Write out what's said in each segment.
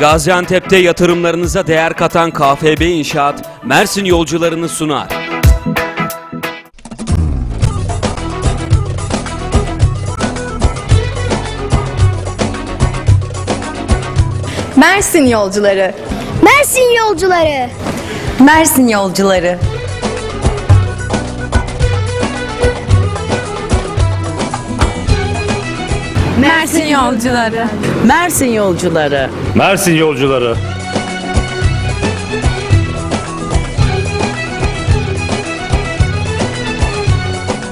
Gaziantep'te yatırımlarınıza değer katan KFB İnşaat, Mersin yolcularını sunar. Mersin yolcuları. Mersin yolcuları. Mersin yolcuları. Mersin yolcuları. Mersin yolcuları. Mersin yolcuları.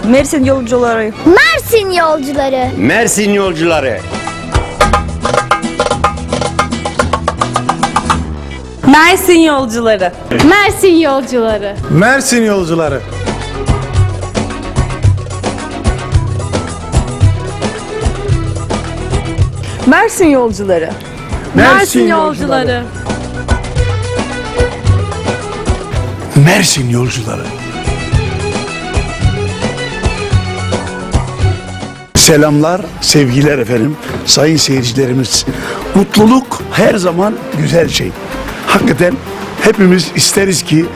Mersin yolcuları. Mersin yolcuları. Mersin yolcuları. Mersin yolcuları. Mersin yolcuları. Mersin yolcuları. Mersin yolcuları. Mersin yolcuları. Mersin yolcuları. Selamlar, sevgiler efendim. Sayın seyircilerimiz. Mutluluk her zaman güzel şey. Hakikaten hepimiz isteriz ki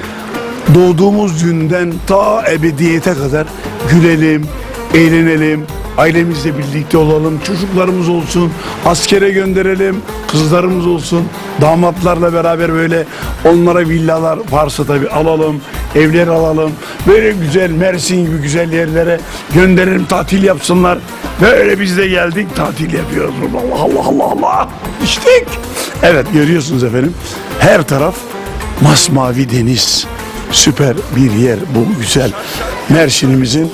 doğduğumuz günden ta ebediyete kadar gülelim, eğlenelim, ailemizle birlikte olalım, çocuklarımız olsun, askere gönderelim, kızlarımız olsun, damatlarla beraber böyle onlara villalar varsa tabii alalım, evler alalım, böyle güzel Mersin gibi güzel yerlere gönderelim, tatil yapsınlar. Böyle biz de geldik, tatil yapıyoruz. Allah Allah Allah Allah. İçtik. Evet görüyorsunuz efendim. Her taraf masmavi deniz. Süper bir yer bu güzel. Mersin'imizin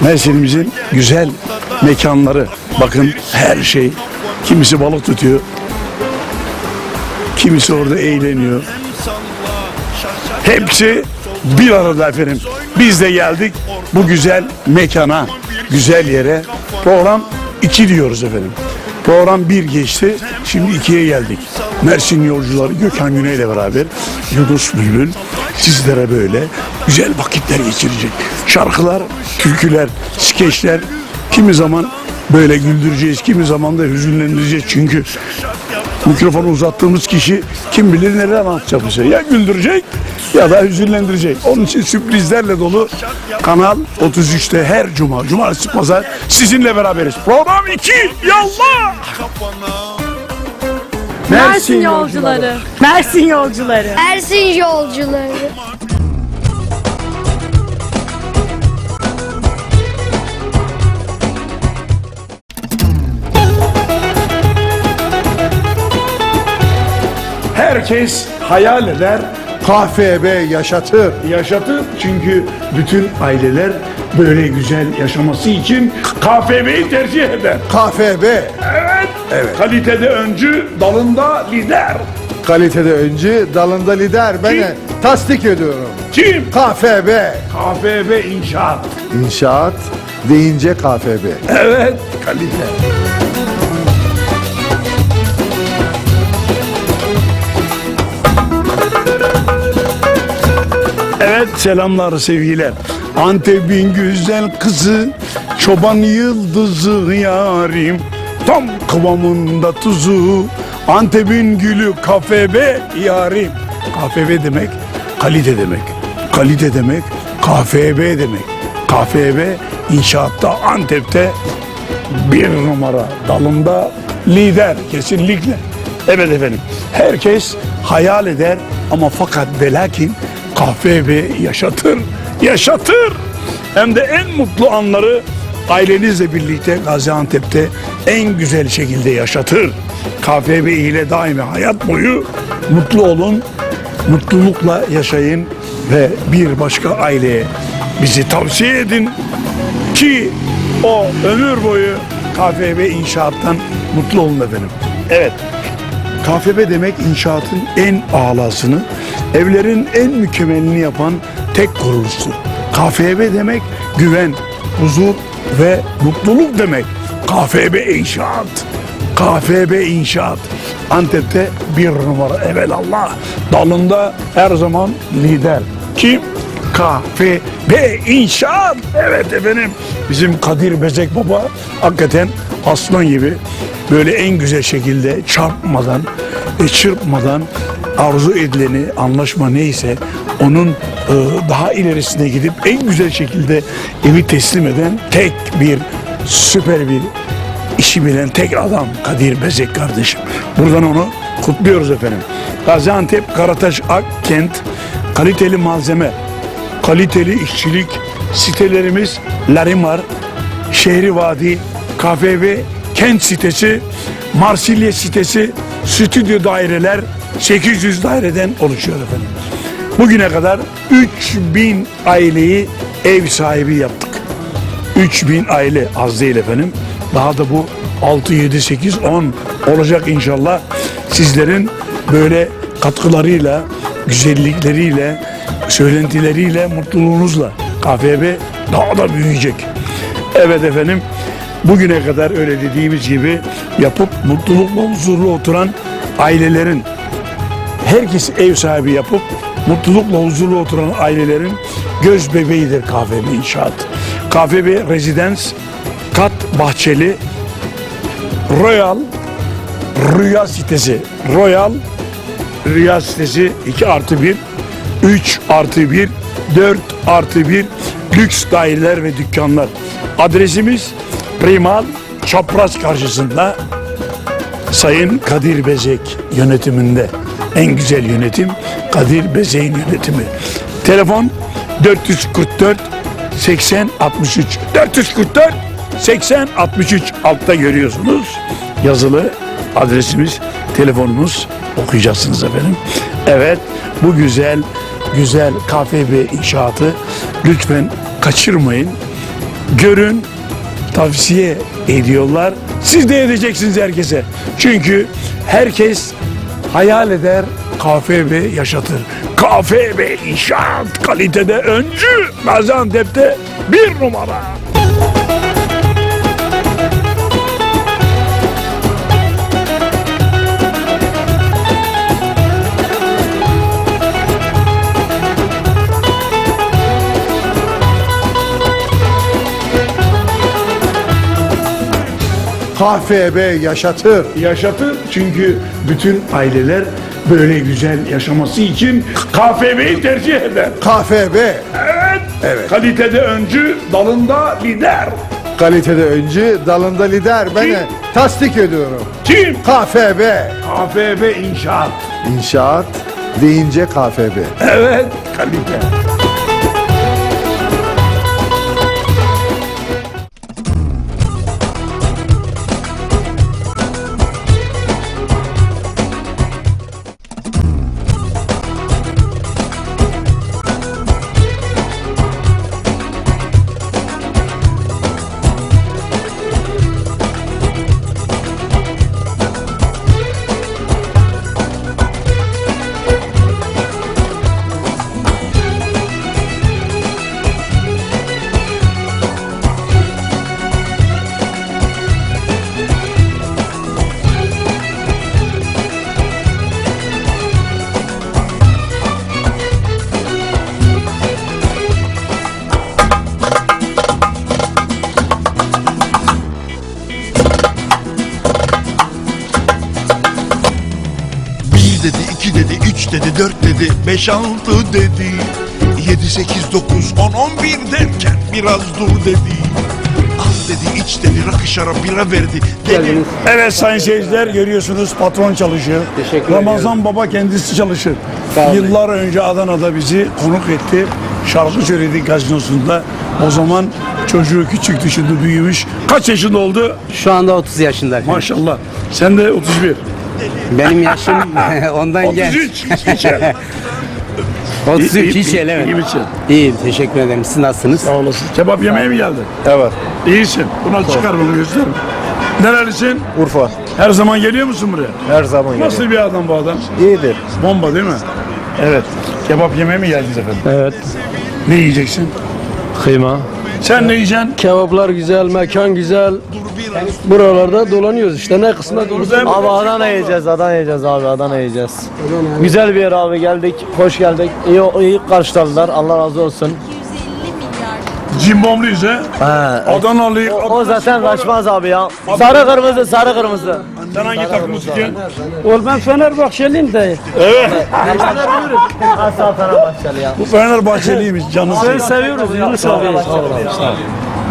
Mersin'imizin güzel mekanları. Bakın her şey. Kimisi balık tutuyor. Kimisi orada eğleniyor. Hepsi bir arada efendim. Biz de geldik bu güzel mekana, güzel yere. Program 2 diyoruz efendim. Program 1 geçti, şimdi 2'ye geldik. Mersin yolcuları Gökhan Güney ile beraber Yunus Bülbül sizlere böyle güzel vakitler geçirecek. Şarkılar, türküler, skeçler kimi zaman böyle güldüreceğiz, kimi zaman da hüzünlendireceğiz. Çünkü mikrofonu uzattığımız kişi kim bilir neler anlatacak bize. Ya güldürecek ya da hüzünlendirecek. Onun için sürprizlerle dolu Kanal 33'te her cuma, cumartesi pazar sizinle beraberiz. Program 2, yallah! Mersin yolcuları. Mersin yolcuları. Mersin yolcuları. Herkes hayal eder, KFB yaşatır. yaşatır. Çünkü bütün aileler böyle güzel yaşaması için KFB'yi tercih eder. KFB Evet. Evet. Kalitede öncü, dalında lider. kalitede öncü, dalında lider. Ben de tasdik ediyorum. Kim? KFB KFB İnşaat. inşaat deyince KFB. Evet, kalite. Selamlar sevgiler. Antep'in güzel kızı, çoban yıldızı yarim. Tam kıvamında tuzu, Antep'in gülü KFB yarim. KFB demek, kalite demek. Kalite demek, KFB demek. KFB inşaatta Antep'te bir numara dalında lider kesinlikle. Evet efendim. Herkes hayal eder ama fakat velakin KFB yaşatır. Yaşatır. Hem de en mutlu anları ailenizle birlikte Gaziantep'te en güzel şekilde yaşatır. KFB ile daima hayat boyu mutlu olun, mutlulukla yaşayın ve bir başka aileye bizi tavsiye edin ki o ömür boyu KFB inşaattan mutlu olun efendim. Evet. KFB demek inşaatın en ağlasını, evlerin en mükemmelini yapan tek kuruluştur. KFB demek güven, huzur ve mutluluk demek. KFB inşaat. KFB inşaat. Antep'te bir numara evelallah. Dalında her zaman lider. Kim? KFB inşaat. Evet efendim. Bizim Kadir Bezek Baba hakikaten aslan gibi böyle en güzel şekilde çarpmadan ve çırpmadan arzu edileni anlaşma neyse onun e, daha ilerisine gidip en güzel şekilde evi teslim eden tek bir süper bir işi bilen tek adam Kadir Bezek kardeşim. Buradan onu kutluyoruz efendim. Gaziantep Karataş Akkent kaliteli malzeme, kaliteli işçilik sitelerimiz Larimar, Şehri Vadi, KFV, Kent sitesi, Marsilya sitesi, stüdyo daireler 800 daireden oluşuyor efendim. Bugüne kadar 3000 aileyi ev sahibi yaptık. 3000 aile az değil efendim. Daha da bu 6, 7, 8, 10 olacak inşallah. Sizlerin böyle katkılarıyla, güzellikleriyle, söylentileriyle, mutluluğunuzla KFB daha da büyüyecek. Evet efendim bugüne kadar öyle dediğimiz gibi yapıp mutlulukla huzurlu oturan ailelerin herkes ev sahibi yapıp mutlulukla huzurlu oturan ailelerin göz bebeğidir KFB İnşaat. KFB Rezidens kat bahçeli Royal Rüya sitesi Royal Rüya sitesi 2 artı 1 3 artı 1 4 artı 1 lüks daireler ve dükkanlar. Adresimiz Primal Çapraz karşısında Sayın Kadir Bezek yönetiminde en güzel yönetim Kadir Bezek'in yönetimi. Telefon 444 80 63 444 80 63 altta görüyorsunuz. Yazılı adresimiz, telefonumuz okuyacaksınız efendim. Evet bu güzel güzel KFB inşaatı lütfen kaçırmayın. Görün tavsiye ediyorlar. Siz de edeceksiniz herkese. Çünkü herkes hayal eder, KFB yaşatır. KFB inşaat kalitede öncü, Gaziantep'te bir numara. KFB yaşatır. Yaşatır çünkü bütün aileler böyle güzel yaşaması için KFB'yi tercih eder. KFB Evet. Evet. Kalitede öncü, dalında lider. kalitede öncü, dalında lider. Ben de tasdik ediyorum. Kim? KFB KFB inşaat. inşaat deyince KFB. Evet, kalite. Beş altı dedi. Yedi, sekiz, dokuz, on, on bir derken biraz dur dedi. Al dedi, iç dedi, rakı şarap bira verdi. Dedi. Evet sayın seyirciler görüyorsunuz patron çalışıyor. Ramazan Baba kendisi çalışır. Yıllar önce Adana'da bizi konuk etti. Şarkı söyledi gazinosunda. O zaman çocuğu küçüktü şimdi büyümüş. Kaç yaşında oldu? Şu anda 30 yaşındayım. Maşallah. Sen de 31. Benim yaşım ondan genç. 33. içer. 33 hiç İyi elemedim. misin? İyiyim teşekkür ederim. Siz nasılsınız? Sağ olasın. Kebap yemeye mi geldin? Evet. İyisin. Buna çıkar bunu göster. Nerelisin? Urfa. Her zaman geliyor musun buraya? Her zaman Nasıl bir adam bu adam? İyidir. Bomba değil mi? Evet. Kebap yemeye mi geldiniz efendim? Evet. Ne yiyeceksin? Kıyma. Sen ne yiyeceksin? Kebaplar güzel, mekan güzel. Buralarda dolanıyoruz işte ne kısmet olursa. Abi Adana yiyeceğiz, Adana yiyeceğiz abi, Adana yiyeceğiz. Güzel bir yer abi geldik, hoş geldik. İyi, iyi karşıladılar, Allah razı olsun. Cimbomluyuz he. Adanalıyız. O zaten kaçmaz abi ya. Sarı kırmızı sarı kırmızı. Sen hangi takımı tutuyorsun? Oğlum ben Fenerbahçeliyim de. Asal Fenerbahçeli ya. Bu Fenerbahçeliymiş canı Seni seviyoruz Yunus abi.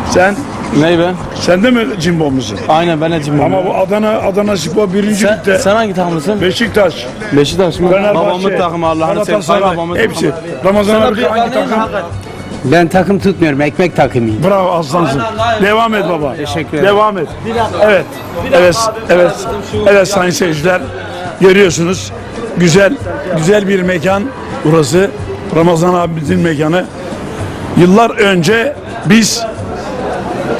Sen, Ney ben? sen de mi cimbomlusun? Aynen ben de cimbom. Ama bu Adana, Adana Spor birinci sen, ligde. sen hangi takımlısın? Beşiktaş, Beşiktaş mı? Fenerbahçe, Babamın takımı Allah'ını seversen. Galatasaray, Babamın hepsi. takımı. Ramazan abi hangi takım? Ben takım tutmuyorum, ekmek takımıyım. Bravo aslansın. Devam et baba. Teşekkür ederim. Devam et. Evet. Evet. Evet. Evet sayın seyirciler. Görüyorsunuz. Güzel güzel bir mekan burası. Ramazan abimizin mekanı. Yıllar önce biz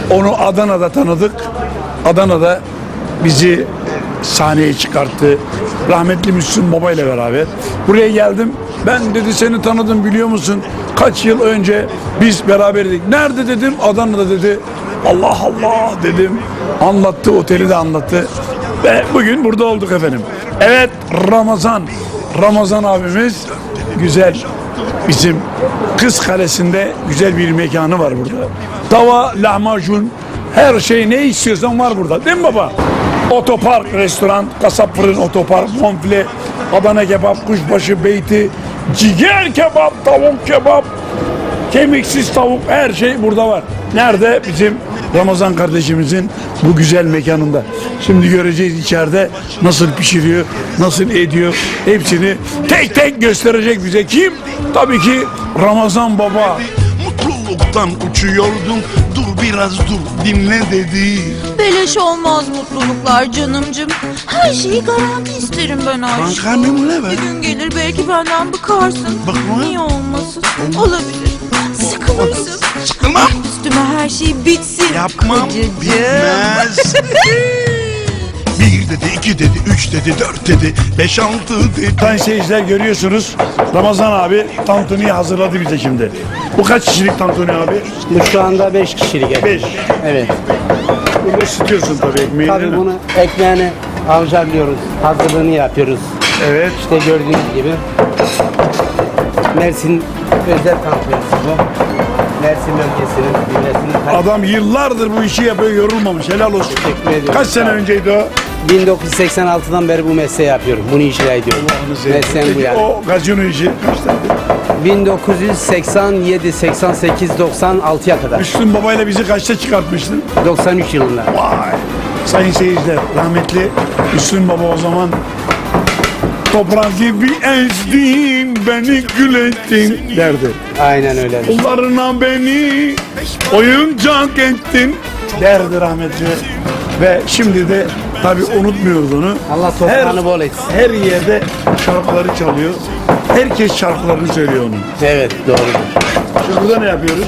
onu Adana'da tanıdık. Adana'da bizi sahneye çıkarttı. Rahmetli Müslüm Baba ile beraber. Buraya geldim. Ben dedi seni tanıdım biliyor musun? Kaç yıl önce biz beraberdik. Nerede dedim? Adana'da dedi. Allah Allah dedim. Anlattı, oteli de anlattı. Ve bugün burada olduk efendim. Evet Ramazan. Ramazan abimiz güzel bizim Kız Kalesi'nde güzel bir mekanı var burada. Tava, lahmacun, her şey ne istiyorsan var burada. Değil mi baba? Otopark, restoran, kasap fırın, otopark, monfile, Adana kebap, kuşbaşı, beyti, ciğer kebap, tavuk kebap, kemiksiz tavuk her şey burada var. Nerede? Bizim Ramazan kardeşimizin bu güzel mekanında. Şimdi göreceğiz içeride nasıl pişiriyor, nasıl ediyor. Hepsini tek tek gösterecek bize. Kim? Tabii ki Ramazan Baba. Mutluluktan uçuyordum Dur biraz dur dinle dedi Beleş olmaz mutluluklar canımcım. Her şeyi garanti isterim ben aşkım. Kankanım ne be? Bir gün gelir belki benden bıkarsın. Bakma. Niye olmasın? Olabilir. Sıkılırsın. Sıkılmam Üstüme her şey bitsin. Yapmam Kocacığım. bitmez Bir dedi, iki dedi, üç dedi, dört dedi, beş, altı dedi Sayın seyirciler görüyorsunuz Ramazan abi tantuniyi hazırladı bize şimdi. Bu kaç kişilik tantuni abi? Bu şu anda 5 kişilik et. Beş. Evet. Bunu ısıtıyorsun tabii ekmeğini. Tabii bunu ekmeğini avcarlıyoruz, hazırlığını yapıyoruz. Evet. İşte gördüğünüz gibi. Mersin özel tantunisi bu. Mersin bölgesinin, milletinin Adam yıllardır bu işi yapıyor yorulmamış helal olsun. Teşekkür ediyorum. Kaç sene önceydi o? 1986'dan beri bu mesleği yapıyorum. Bunu icra ediyorum. Mesleğim bu yani. o gazino işi kaç tane? 1987, 88, 96'ya kadar. Müslüm babayla bizi kaçta çıkartmıştın? 93 yılında. Vay. Sayın seyirciler rahmetli Müslüm baba o zaman Toprak gibi ezdin beni gül ettin derdi. Aynen öyle. Kullarına beni oyuncak ettin derdi rahmetli. Ve şimdi de tabi unutmuyoruz onu. Allah toprağını bol etsin. Her yerde şarkıları çalıyor. Herkes şarkılarını söylüyor onun. Evet doğrudur. Şimdi burada ne yapıyoruz?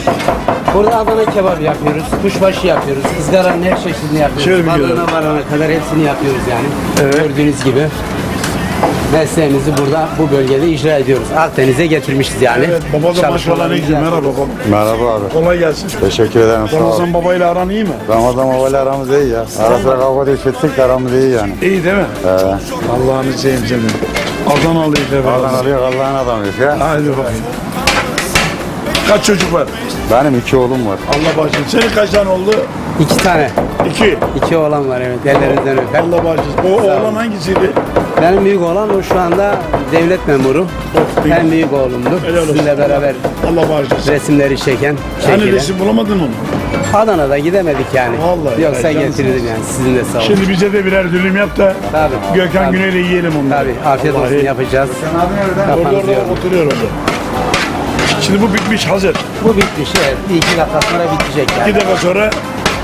Burada Adana kebap yapıyoruz, kuşbaşı yapıyoruz, ızgaranın her çeşidini yapıyoruz. Şöyle bir Balığına görelim. varana kadar hepsini yapıyoruz yani. Evet. Gördüğünüz gibi. Mesleğimizi burada bu bölgede icra ediyoruz. Akdeniz'e getirmişiz yani. Evet baba da maşallah ne güzel. Merhaba baba. Merhaba abi. Kolay gelsin. Teşekkür ederim sağ ol. Ramazan babayla aran iyi mi? Ramazan babayla aramız iyi ya. Ara sıra kavga ettik de aramız iyi yani. İyi değil mi? Ee, Allah'ını seveyim seni. Adanalıyız Allah'ın efendim. alıyor Allah'ın adamıyız ya. Haydi bakayım. Kaç çocuk var? Benim iki oğlum var. Allah bağışlasın. Senin kaç tane oldu? İki tane. İki. iki oğlan var evet. Ellerinden öper. Allah bağışlasın. O oğlan hangisiydi? Benim büyük oğlan o şu anda devlet memuru. Of, En büyük oğlumdur. Helal olsun. Sizinle beraber Allah bağışlasın. resimleri çeken, Hani çekilen. resim bulamadın mı? Adana'da gidemedik yani. Vallahi Yoksa ya, cansınız. getirirdim yani. Sizin de sağ olun. Şimdi bize de birer dürüm yap da Tabii. Gökhan Tabii. Güney'le yiyelim onları. Tabii afiyet olsun Vallahi. yapacağız. Orada Kafanızı orada yormayın. oturuyor orada. Şimdi bu bitmiş hazır. Bu bitmiş evet. Bir iki dakika sonra bitecek yani. İki dakika sonra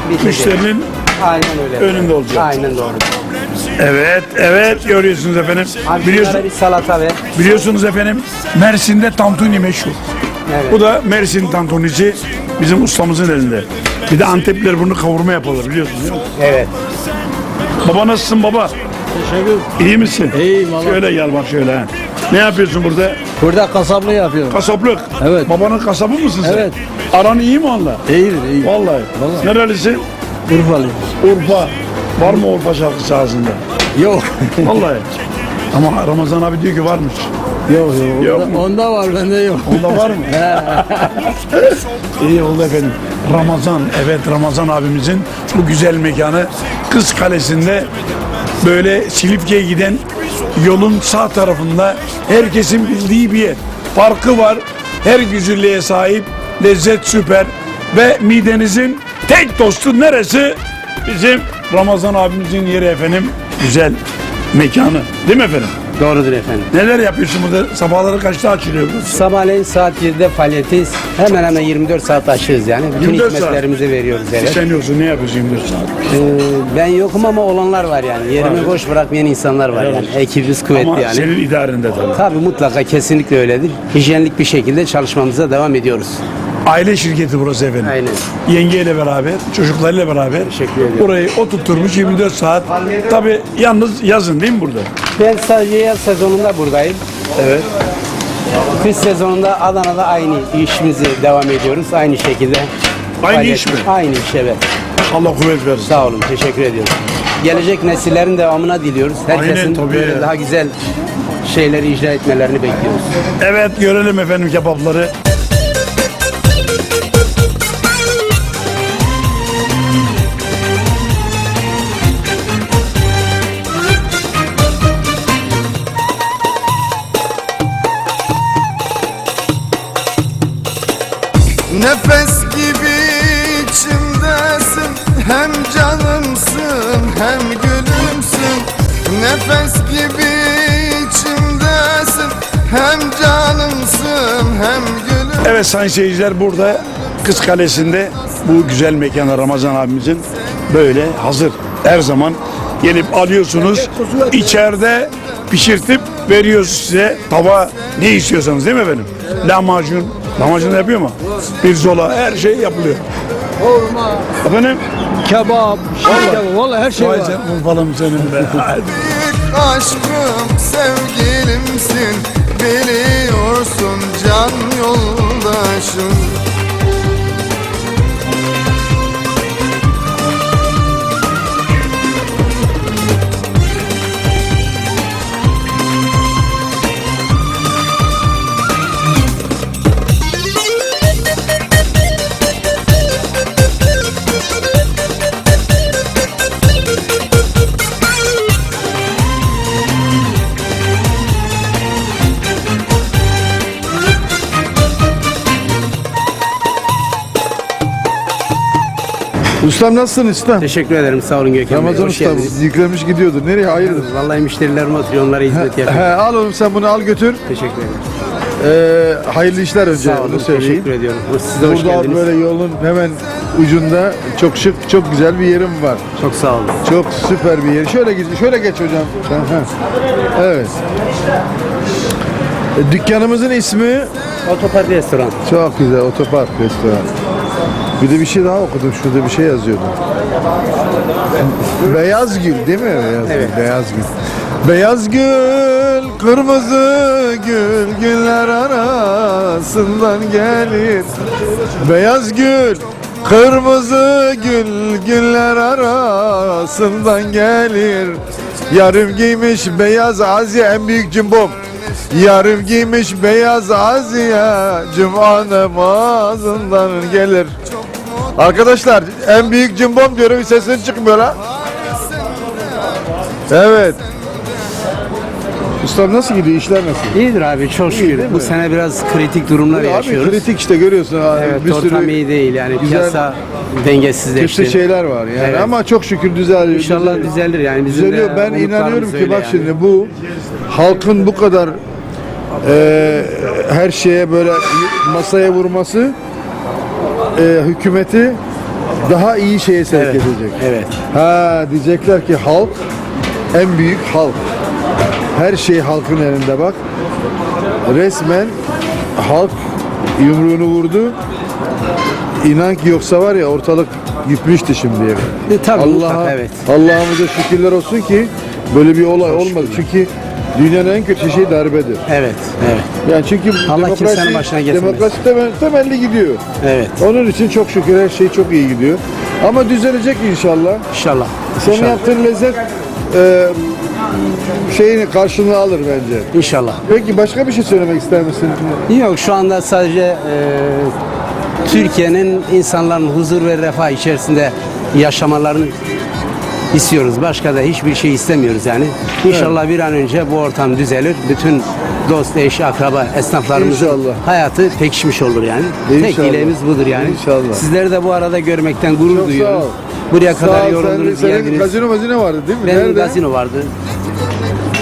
Bitecek. müşterinin Aynen öyle. önünde olacak. Aynen doğru. Evet, evet görüyorsunuz efendim. Abi Biliyorsun, bir salata ver. biliyorsunuz efendim Mersin'de tantuni meşhur. Evet. Bu da Mersin tantunisi bizim ustamızın elinde. Bir de Antepler bunu kavurma yapılır biliyorsun değil mi? Evet. Baba nasılsın baba? Teşekkür İyi misin? İyiyim valla. Şöyle gel bak şöyle. ha. Ne yapıyorsun burada? Burada kasaplı yapıyorum. Kasaplık. Evet. Babanın kasabı mısın sen? Evet. Aran iyi mi onunla? İyidir iyi. Vallahi. Vallahi. Nerelisin? Urfalıyım. Urfa. Var mı Urfa şarkısı ağzında? Yok. Vallahi. Ama Ramazan abi diyor ki varmış. Yok yok. Yok onda, onda var bende yok. Onda var mı? İyi oldu efendim. Ramazan, evet Ramazan abimizin bu güzel mekanı Kız Kalesi'nde böyle Silifke'ye giden yolun sağ tarafında herkesin bildiği bir yer. Parkı var, her güzelliğe sahip, lezzet süper ve midenizin tek dostu neresi? Bizim Ramazan abimizin yeri efendim. Güzel mekanı. Değil mi efendim? Doğrudur efendim. Neler yapıyorsun burada? Sabahları kaçta açılıyor burası? Sabahleyin saat 7'de faaliyetiz. Hemen hemen 24 saat açığız yani. Bütün 24 saat. hizmetlerimizi veriyoruz evet. Sen yoksun ne yapıyorsun 24 saat? Ee, ben yokum ama olanlar var yani. Yerimi boş bırakmayan insanlar var yani. Ekibimiz kuvvetli Ama yani. senin idarende tabii. Tabii mutlaka kesinlikle öyledir. Hijyenlik bir şekilde çalışmamıza devam ediyoruz. Aile şirketi burası efendim. Aynen. Yengeyle beraber, çocuklarıyla beraber. Teşekkür ediyorum. Burayı oturtmuş 24 saat. Tabii yalnız yazın değil mi burada? Ben sadece yaz sezonunda buradayım. Evet. Kış sezonunda Adana'da aynı işimizi devam ediyoruz. Aynı şekilde. Aynı faaliyet- iş mi? Aynı iş evet. Allah kuvvet versin. Sağ olun. Teşekkür ediyorum. Gelecek nesillerin devamına diliyoruz. Herkesin Aynen, tabii böyle daha güzel şeyleri icra etmelerini bekliyoruz. Evet görelim efendim kebapları. Nefes gibi içimdesin Hem canımsın hem gülümsün Nefes gibi içimdesin Hem canımsın hem gülümsün Evet sayın seyirciler burada Kız Kalesi'nde bu güzel mekana Ramazan abimizin böyle hazır her zaman gelip alıyorsunuz. İçeride pişirtip veriyoruz size tava ne istiyorsanız değil mi efendim? Lahmacun. Lahmacun yapıyor mu? Pirzola her şey yapılıyor. Olma. Efendim? Kebap, şiş kebap. Vallahi her şey Vay var. canım falan senin be. Aşkım sevgilimsin Biliyorsun can yoldaşım Ustam nasılsın ustam? Teşekkür ederim. Sağ olun Gökhan Bey. Ramazan Hoş ustam geldiniz. yüklemiş gidiyordu. Nereye hayırdır? Vallahi müşterilerim oturuyor. Onlara hizmet He, yapıyorum. al oğlum sen bunu al götür. Teşekkür ederim. Ee, hayırlı işler önce Sağ olun. söyleyeyim. Teşekkür ediyorum. Siz de hoş Burada geldiniz. böyle yolun hemen ucunda çok şık, çok güzel bir yerim var. Çok sağ olun. Çok süper bir yer. Şöyle geç, şöyle geç hocam. Sen, ha. Evet. E, Dükkanımızın ismi Otopark restoran. çok güzel Otopark Restoran. Bir de bir şey daha okudum. Şurada bir şey yazıyordu. Beyaz gül değil mi? Beyaz Evet. gül. Beyaz gül. Beyaz gül, kırmızı gül, güller arasından gelir. Beyaz gül, kırmızı gül, güller arasından gelir. Yarım giymiş beyaz aziye en büyük cimbom. Yarım giymiş beyaz aziye cuma namazından gelir. Arkadaşlar en büyük cimbom diyorum sesin çıkmıyor la. Evet. Ustam nasıl gidiyor? işler nasıl? İyidir abi çok değil şükür. mi? Bu sene biraz kritik durumlar Abi yaşıyoruz. kritik işte görüyorsun abi. Evet bir ortam sürü iyi değil yani güzel- piyasa dengesizleşti. kötü şeyler var yani Evet. ama çok şükür düzeliyor. İnşallah düzeliyor. düzelir yani bizim Düzeliyor. de Ben umutlarımız inanıyorum ki öyle bak yani. şimdi bu halkın bu kadar e, her şeye böyle masaya vurması e, hükümeti daha iyi şeye sevk Evet. edecek. Evet. Ha diyecekler ki halk en büyük halk. Her şey halkın elinde bak. Resmen halk yumruğunu vurdu. İnan ki yoksa var ya ortalık gitmişti şimdiye. E, tabii mutlaka, evet. Allah'ımıza şükürler olsun ki böyle bir olay olmadı. Çünkü dünyanın en kötü şeyi darbedir. Evet. Evet. Yani çünkü Allah demokrasi, kimsenin başına getirmesin. demokrasi temel, temelli gidiyor. Evet. Onun için çok şükür her şey çok iyi gidiyor. Ama düzelecek inşallah. İnşallah. Senin İnşallah. yaptığın lezzet e, şeyini karşılığını alır bence. İnşallah. Peki başka bir şey söylemek ister misin? Yok şu anda sadece e, Türkiye'nin insanların huzur ve refah içerisinde yaşamalarını istiyoruz. Başka da hiçbir şey istemiyoruz yani. İnşallah bir an önce bu ortam düzelir. Bütün dost, eş, akraba, esnaflarımızın İnşallah. hayatı pekişmiş olur yani. Tek İnşallah. dileğimiz budur yani. İnşallah. Sizleri de bu arada görmekten gurur Çok duyuyoruz. Buraya Sağ kadar yoruldunuz, senin, senin geldiniz. gazino mazino vardı değil mi? Benim Nerede? gazino vardı.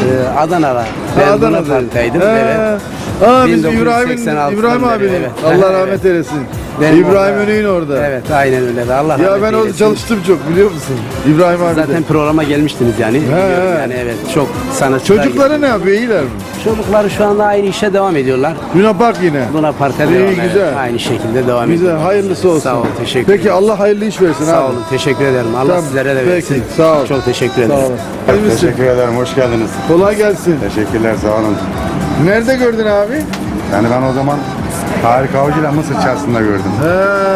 Ee, Adana'da. Ben Adana'da. Bonaparte'daydım. He. Evet. Aa biz 1986'dan İbrahim'in İbrahim beri, abinin. evet. Allah rahmet eylesin. Benim İbrahim orada- Önü'nün orada. Evet aynen öyle. de. Allah Ya rahmet ben orada eylesin. çalıştım çok biliyor musun? İbrahim abi Zaten programa gelmiştiniz yani. Biliyorum he. Yani evet çok sanatçılar. Çocukları ne yapıyor? İyiler mi? Çocuklar şu anda aynı işe devam ediyorlar. Luna Park yine. Buna parka İyi, devam evet. güzel. Aynı şekilde devam Güzel, ediyorlar. hayırlısı olsun. Sağ olun, teşekkür Peki Allah hayırlı iş versin Sağ abi. olun, teşekkür ederim. Allah Tamam, sizlere de peki, versin. sağ ol. Çok teşekkür Sağ ederim. olun. İyi misin? ederim, hoş geldiniz. Kolay gelsin. Teşekkürler, sağ olun. Nerede gördün abi? Yani ben o zaman Tarık Avcı'yla Mısır çarşısında gördüm. He,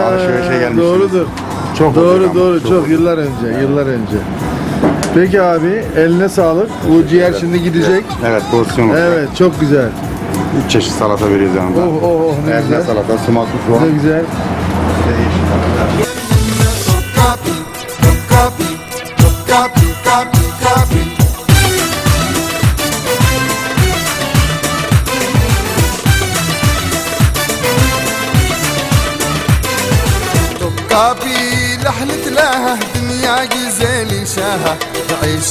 Alışverişe gelmiştim. Doğrudur. Çok doğru doğru çok, çok yıllar önce yıllar önce. Peki abi eline sağlık. Bu ciğer evet, şimdi gidecek. Evet pozisyon olacak. Evet çok güzel. Üç çeşit salata veriyoruz yanında. Oh oh oh ne eline güzel. salata, sumaklı soğan. Ne güzel. Değişik.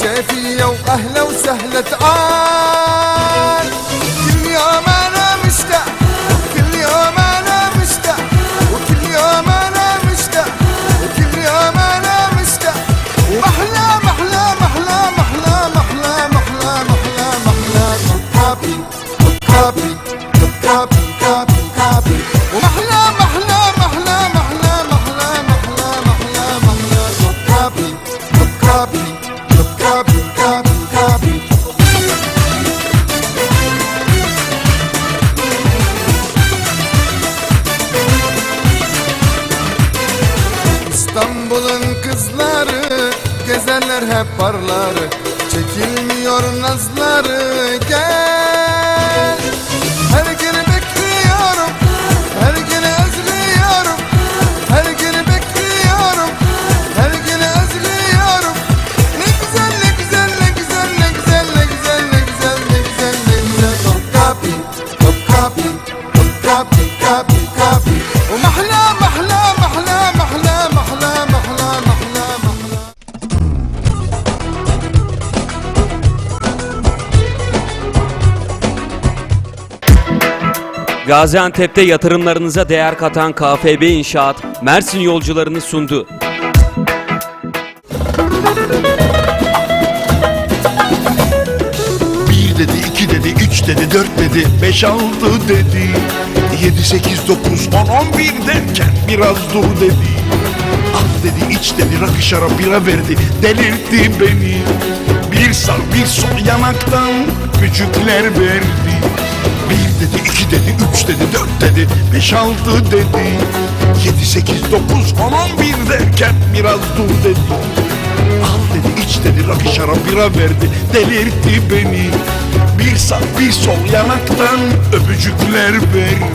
فيا وأهلا وسهلا تعال. Gaziantep'te yatırımlarınıza değer katan KFB İnşaat, Mersin yolcularını sundu. Bir dedi, iki dedi, üç dedi, dört dedi, beş altı dedi. Yedi, sekiz, dokuz, on, on bir derken biraz dur dedi. Al dedi, iç dedi, rakı şarap bira verdi, delirtti beni. Bir sağ bir sol yanaktan küçükler verdi. Dedi, iki dedi, üç dedi, dört dedi, beş altı dedi. Yedi, sekiz, dokuz, on, on bir derken biraz dur dedi. Al dedi iç dedi rakı şarap bira verdi delirtti beni. Bir sağ bir sol yanaktan öpücükler verdi.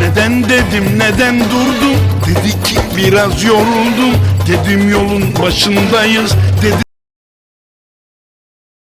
Neden dedim neden durdum? Dedi ki biraz yoruldum. Dedim yolun başındayız. Dedi